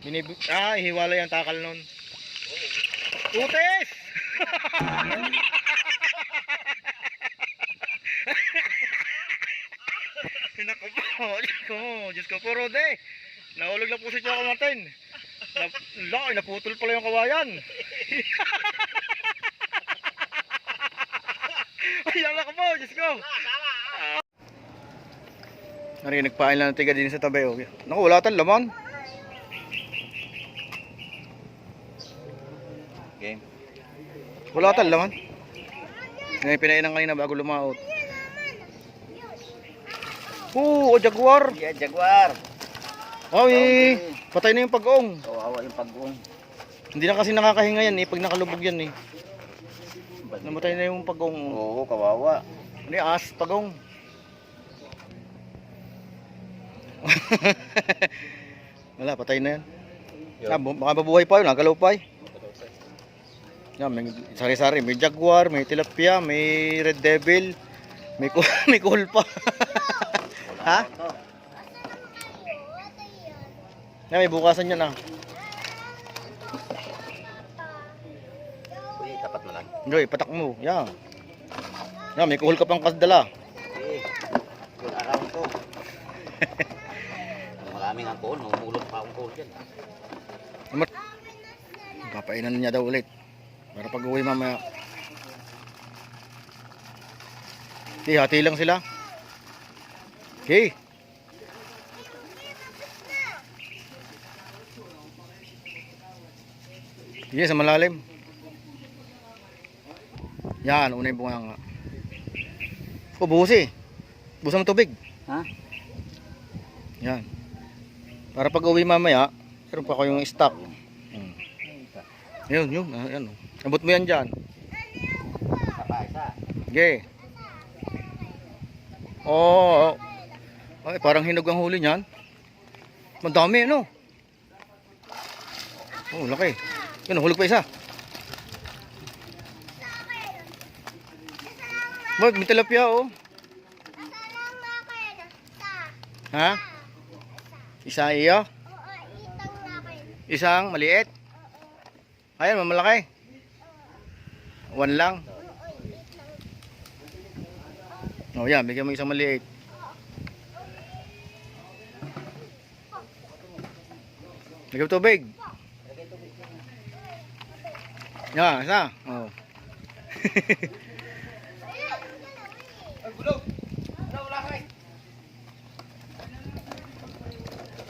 Binib ah, hiwalay ang takal nun. Utes! Naku po, Diyos ko, Diyos ko po, Rode. Nahulog na po si Choco Martin. Na, laki, naputol pala yung kawayan. Ayan ako po, Diyos ko. Narinig pa lang ng tiga din sa tabi. Oh. Naku, wala tayong laman. Game. Wala tayong laman. Ngayon pinainan kanina bago lumaot. Oo, oh, jaguar. Yeah, Jaguar. Ay, patay na yung pag-ong. Kawawa yung pag-uong. Hindi na kasi nakakahinga yan eh, pag nakalubog yan eh. Namatay na yung pag-ong. Oo, kawawa. Ano yung as, pag-ong. Wala, patay na yan. Ah, bu- baka mabuhay pa yun, nagalaw pa eh. Yan, may sari-sari, may jaguar, may tilapia, may red devil, may ku may kuhol pa. ha? Yan, may bukasan yan ah. Uy, tapat mo lang. Joy, patak mo. Yan. Yan, may kuhol ka pang kasdala. Eh, good araw to. Maraming ang koon, mamulot pa akong koon dyan. Papainan niya daw ulit. Para pag uwi mamaya. Okay, hati lang sila. Okay. Sige, sa malalim. Yan, una yung bunganga. O, buhos eh. Buhos ng tubig. Ha? Yan. Para pag uwi mamaya, meron pa ko yung stock. Hmm. Yun, yun. Ah, yan. oh. Abot mo yan dyan. Isa pa, isa. Okay. Oo. Oh, Ay, parang hinog ang huli niyan. Madami, ano? Oh, laki. Yun, hulog pa isa. Mag, may tilapia, oh. Ha? Isa iyo? Isang maliit? Ayan, mamalaki. One lang. Oh, yan, bigyan mo isang maliit. Bigyan mo tubig. Yan, isa. Oh.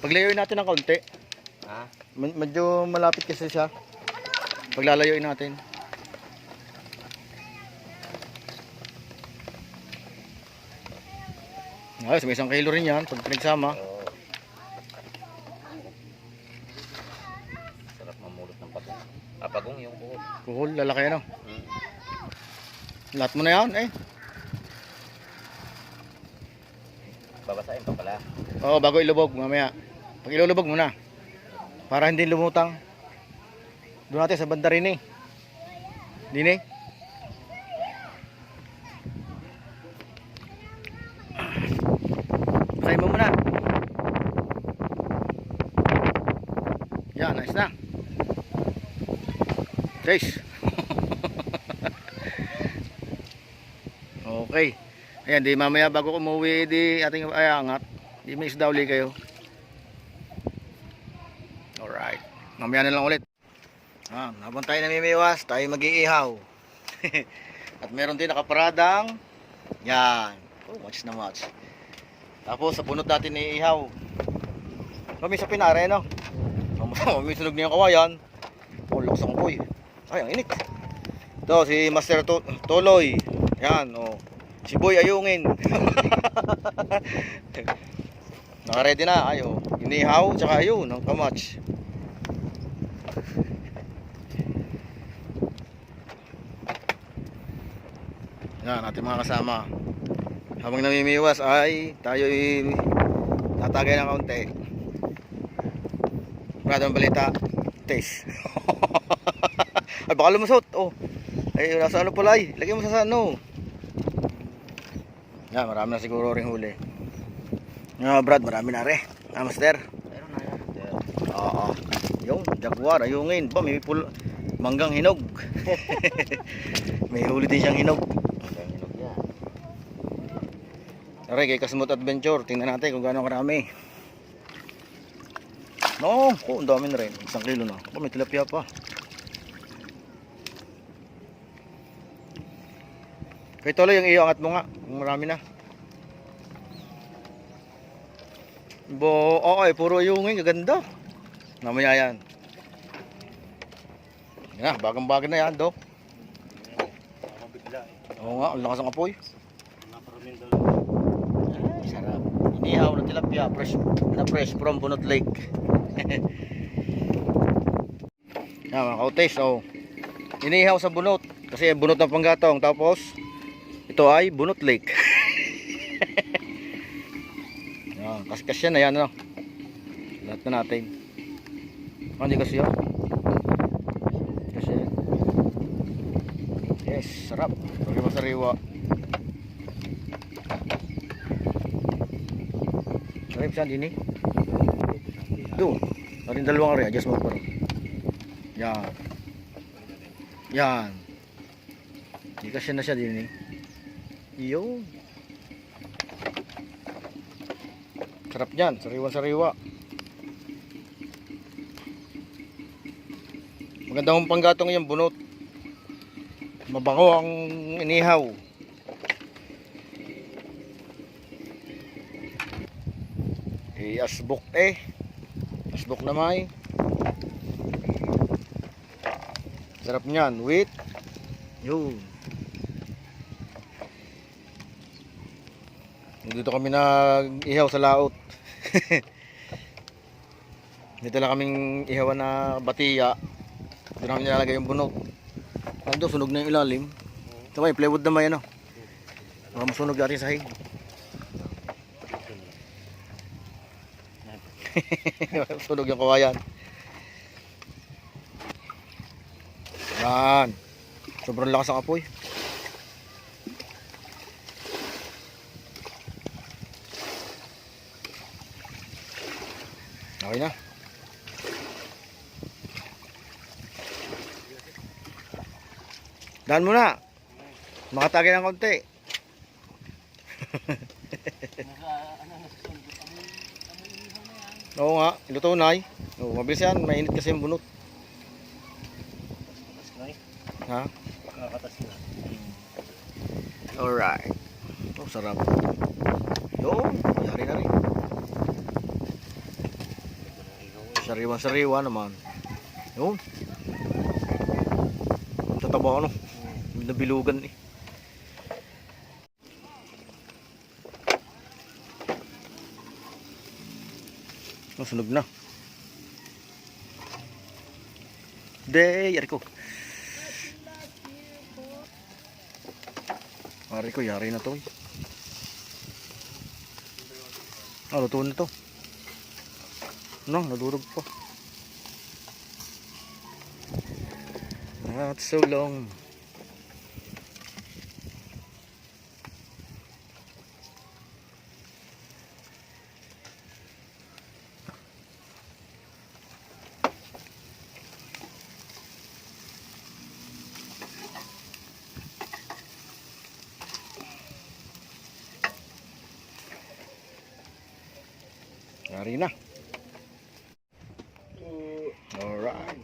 Paglayuin natin ng kaunti. Ha? Med- Medyo malapit kasi siya. Paglalayuin natin. Ayos, may isang kilo rin yan pag pinagsama. Oo. Sarap mamulot ng pagong. Ah, pagong yung buhok. Kuhol, lalaki ano. Hmm. Lahat mo na yan eh. Babasahin pa pala. Oo, bago ilubog mamaya. Pag ilulubog muna. Para hindi lumutang. Doon natin sa banda rin eh. Din eh. Basahin mo muna. Yan, nice na. Guys. okay. Ayan, di mamaya bago umuwi, di ating ayangat. Di may isda uli kayo. Alright. Mamaya na lang ulit. Ah, habang tayo namimiwas, tayo mag-iihaw. At meron din nakaparadang yan. Oh, much na much. Tapos sa punot natin iihaw. Kami sa pinare, no? Kami sunog na kawayan. Oh, lakas ang boy. Ay, ang init. Ito, si Master to Toloy. Yan, oh. Si Boy Ayungin. Naka-ready na. Ay, oh. Inihaw, tsaka ayun, ang kamats. Yan, ating mga kasama. Habang namimiwas ay tayo ay tatagay ng kaunti. Maraming balita. Taste. ay, baka lumusot. Oh. Ay, nasa ano pala ay. Lagyan mo sa ano. Yan, marami na siguro ring huli. Nga, Brad, marami na rin. Ah, master. Meron na yan. Oo. jaguar, ayungin. Ba, may pul manggang hinog. may huli din siyang hinog. Hanggang hinog yan. Aray, kay Kasmut Adventure. Tingnan natin kung gaano karami. No, oh, ang dami na rin. Isang kilo na. Oh, may tilapia pa. Kay Tolo, yung iyo, angat mo nga. Marami na. Bo, oo eh, puro yungin, gaganda. Mamaya yan. Yan na, bagang-bagan na yan, do. Mabigla eh. Oo nga, ang lakas ng apoy. Ay, sarap. Inihaw na tilapia, fresh na fresh from Bunot Lake. Yan mga kautes, oh. Inihaw sa bunot kasi bunot ng panggatong tapos ito ay Bunot Lake. yan, kaskas yan na yan, no. Lahat na natin. Ah, hindi kasi yan. Kasi yan. Yes, sarap. Sariwa sariwa. Sarap siya din eh. Doon. Narin dalawang ari. Adjust mo pa rin. Yan. Yan. Hindi kasi na siya din eh. Yun. Sarap yan. Sariwa sariwa. Maganda mong panggatong yung bunot. Mabango ang inihaw. Eh, asbok eh. Asbok na may. Sarap niyan. Wait. Yun. Dito kami nag-ihaw sa laot. Dito lang kaming ihawan na batiya. Dito namin nilalagay yung bunot. Ando, sunog na yung ilalim. Ito may plywood na may ano. Baka masunog yari sa hig. Sunog yung kawayan. Yan. Sobrang lakas ang apoy. Okay na. Daan mo na. Makatagay ng konti. Oo nga, iluto na eh. Oo, mabilis yan. Mainit kasi yung bunot. Ha? Kakatas na. Alright. Oh, sarap. Yun, yari na rin. Sariwa-sariwa naman. Yun. Ang tataba ano. Nabilugan eh. Oh, sunog na. De, yari ko. Yari ko, yari na to. eh. Ah, luto na to. No, nadurog pa. Not so long. Yari na. Alright.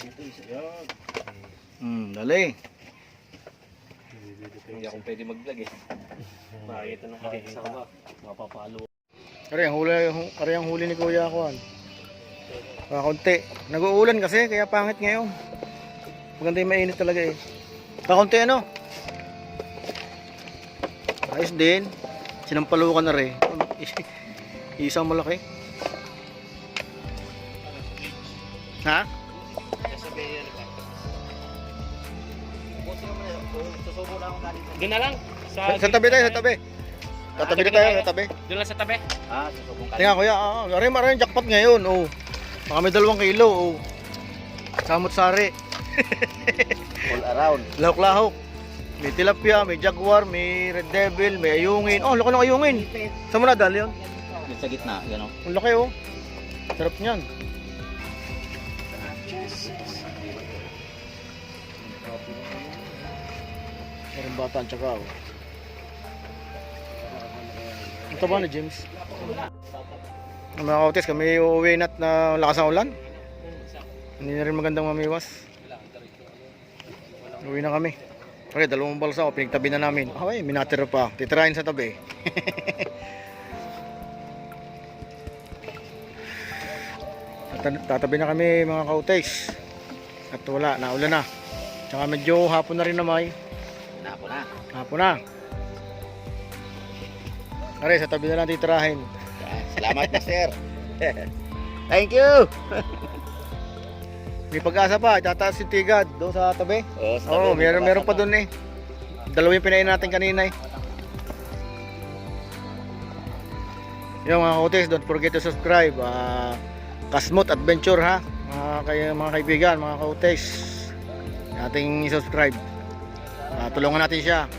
Dito isa yan. Hmm, dali. Hindi akong pwede mag-vlog eh. Makikita ng kasama. Mapapalo. Kari ang huli, kari ang huli ni Kuya Kuan. Ah, konti. Nag-uulan kasi kaya pangit ngayon. Maganda yung mainit talaga eh. Kakunti ano? Ayos din. Sinampalukan na rin. Isang malaki. Ha? Doon na lang. Sa, Sa, sa tabi tayo, sa tabi. Tatabi na tayo, sa tabi. Doon lang sa tabi. Ah, susubong ka. Tingnan kuya, ah, uh, maraming jackpot ngayon, oh. Baka may dalawang kilo, oh. Samot sari, All around. lahok-lahok. May tilapia, may jaguar, may red devil, may ayungin. Oh, laki ng ayungin. Saan mo na dali yun? Sa gitna, gano'n. Ang laki, oh. Sarap niyan. Meron bata ang tsaka oh. Ito ba ni James? Ang mga kautis, kami uuwi na't na lakas ng ulan. Hindi na rin magandang mamiwas. Uwi na kami. Okay, dalawang balsa ako, pinagtabi na namin. Okay, minatira pa. Titirahin sa tabi. Tatabi na kami mga kautis. At wala, naulan na. Tsaka medyo hapon na rin na may. Napo na. Hapon na. Are, sa tabi na lang titirahin. Ah, Salamat, Master. Thank you. May pag-asa pa, itataas yung tigad doon sa tabi. Oh, sa Oo, tabi, meron, meron pa doon eh. Dalawa yung pinain natin kanina eh. Yung mga kutis, don't forget to subscribe. Uh, Kasmot Adventure ha. Mga, kay, mga kaibigan, mga kutis. Ating subscribe. Ah, tulungan natin siya.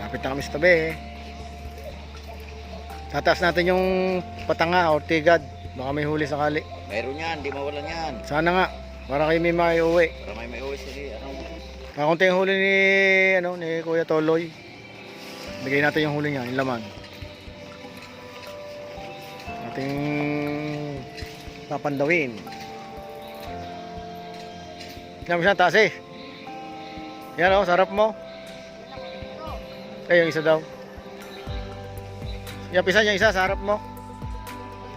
Lapit na kami sa tabi eh. Tataas natin yung patanga o tigad. Baka may huli sakali. Mayroon yan, di mawalan yan. Sana nga. Para kayo may maiuwi. Para may may uwi sila. Ano? Kakunti yung huli ni, ano, ni Kuya Toloy. Bigay natin yung huli niya, yung laman. Ating papandawin. Yan mo siya, taas eh. Yan o, sarap mo. Eh, yung isa daw. Yung pisa niya isa, sarap mo.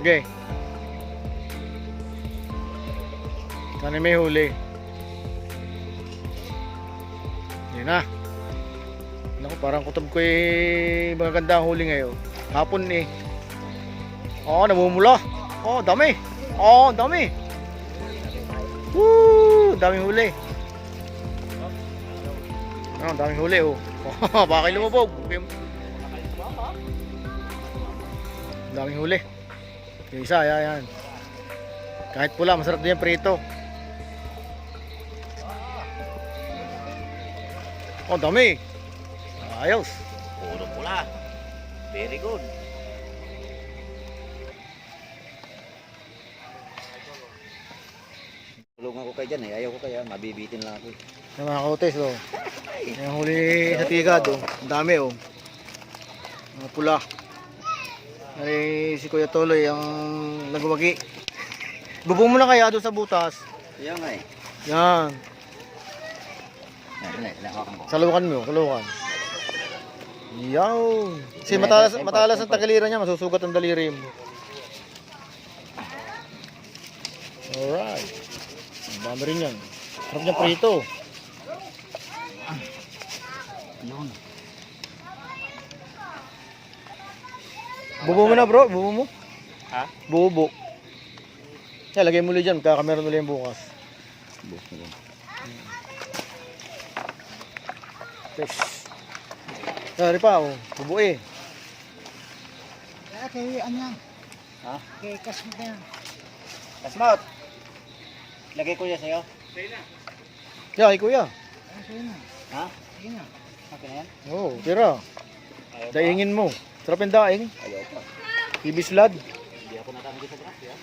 Okay. Sana may huli. Yan na. Parang kutob ko eh, magaganda ang huli ngayon. Hapon eh. Oo, namumula. Oo, dami. Oo, dami. Woo, daming huli. Oo, daming huli oh. Oh, baka lumubog. Daming huli. Yung isa, yan. Kahit pula, masarap din yung prito. Oh, dami. Ayos. Puro pula. Very good. Tulungan ko kayo dyan eh. Ayaw ko kaya. Mabibitin lang ako eh. Yung mga kautes, oh. Yung huli sa tigad, oh. Ang dami, oh. Mga pula. Ay, si Kuya Toloy ang nagwagi. Bubong mo na kaya doon sa butas. Kaya nga eh. Yan. Yan, yan, ko. Salukan mo, salukan. Yaw. Kasi matalas, matalas ang tagalira niya, masusugat ang daliri mo. Alright. Ang dami rin yan. Sarap niya prito. Yun. Bubo mo na bro, bubo mo. Ha? Bubo. Yan, lagay mo ulit dyan, kakameron ulit yung bukas. Bukas na lang. Yes. Dari pa, oh. Bubo eh. Ah, kay ano yan? Ha? Kay Kasmit na yan. Kasmot! Lagay ko yan sa'yo. Yeah, kay kuya. Ah, sige na. Ha? Sige na. Okay na yan? Oo, oh, tira. Daingin mo. Sarap yung daing. Ayaw pa. Ibislad. Hindi ako nakamagin sa brass. Ya?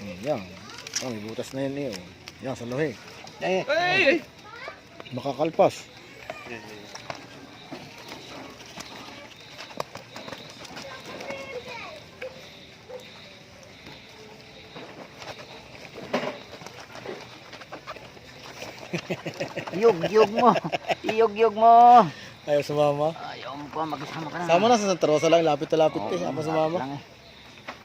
Hmm, yan. Oh, may butas na yan eh. oh. Yan, sa lohe. Eh! Makakalpas. Iyog-yog mo! Iyog-yog mo! Ayaw sumama. Ayaw mo pa, mag-isama ka na. Sama na sa Santa Rosa lang. Lapit na lapit eh. Sama sumama. Lang eh.